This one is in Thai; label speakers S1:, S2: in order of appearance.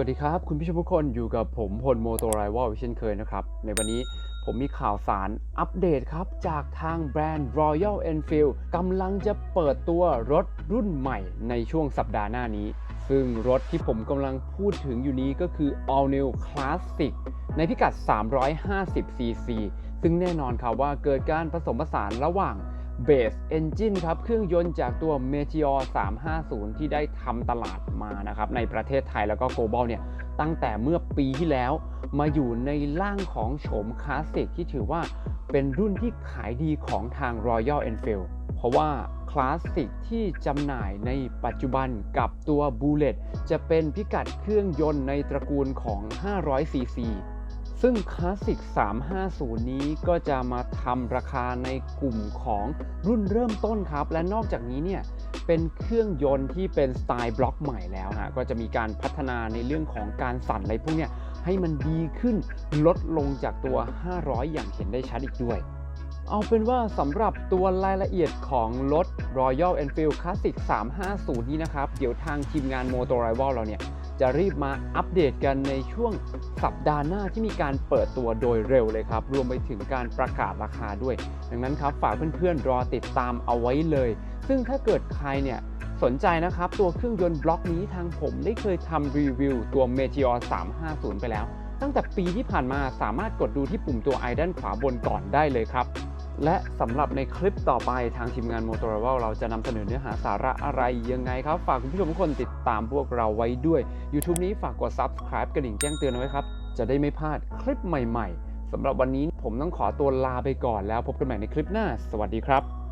S1: วัสดีครับ คุณผู้ชมทุกคนอยู่กับผมพลโมโตไรวอลเช่นเคยนะครับ ในวันนี้ผมมีข่าวสารอัปเดตครับ จากทางแบรนด์ Royal Enfield กำลังจะเปิดตัวรถรุ่นใหม่ในช่วงสัปดาห์หน้านี้ ซึ่งรถที่ผมกำลังพูดถึงอยู่นี้ก็คือ All New Classic ในพิกัด 350cc ซึ่งแน่นอนครับว่าเกิดการผสมผสานระหว่าง Base Engine ครับเครื่องยนต์จากตัว Meteor 350 ที่ได้ทำตลาดมานะครับในประเทศไทยแล้วก็ global เนี่ยตั้งแต่เมื่อปีที่แล้ว มาอยู่ในร่างของโฉมคลาสสิกที่ถือว่าเป็นรุ่นที่ขายดีของทาง Royal Enfield เพราะว่าคลาสสิกที่จำหน่ายในปัจจุบันกับตัว Bullet จะเป็นพิกัดเครื่องยนต์ในตระกูลของ 500cc ซึ่งคลาสสิก350 นี้ก็จะมาทำราคาในกลุ่มของรุ่นเริ่มต้นครับ และนอกจากนี้เนี่ยเป็นเครื่องยนต์ที่เป็นสไตล์บล็อกใหม่แล้วฮะก็จะมีการพัฒนาในเรื่องของการสั่นอะไรพวกเนี้ยให้มันดีขึ้นลดลงจากตัว 500 อย่างเห็นได้ชัดอีกด้วยเอาเป็นว่าสำหรับตัวรายละเอียดของรถ Royal Enfield Classic 350 นี้นะครับ เดี๋ยวทางทีมงาน Motor Rival เราเนี่ย จะรีบมาอัปเดตกันในช่วงสัปดาห์หน้าที่มีการเปิดตัวโดยเร็วเลยครับ รวมไปถึงการประกาศราคาด้วย ดังนั้นครับฝากเพื่อนๆรอติดตามเอาไว้เลย ซึ่งถ้าเกิดใครเนี่ยสนใจนะครับ ตัวเครื่องยนต์บล็อกนี้ทางผมได้เคยทำรีวิวตัว Meteor 350 ไปแล้ว ตั้งแต่ปีที่ผ่านมาสามารถกดดูที่ปุ่มตัวไอด้านขวาบนก่อนได้เลยครับ และสำหรับในคลิปต่อไปทางทีมงาน m o t o r i v a l เราจะนำเสนอเนื้อหาสาระอะไรยังไงครับ ฝากคุณผู้ชมทุกคนติดตามพวกเราไว้ด้วย YouTube นี้ฝากกด Subscribe กระดิ่งแจ้งเตือนไว้ครับ จะได้ไม่พลาดคลิปใหม่ๆสำหรับวันนี้ผมต้องขอตัวลาไปก่อนแล้วพบกันใหม่ในคลิปหน้า สวัสดีครับ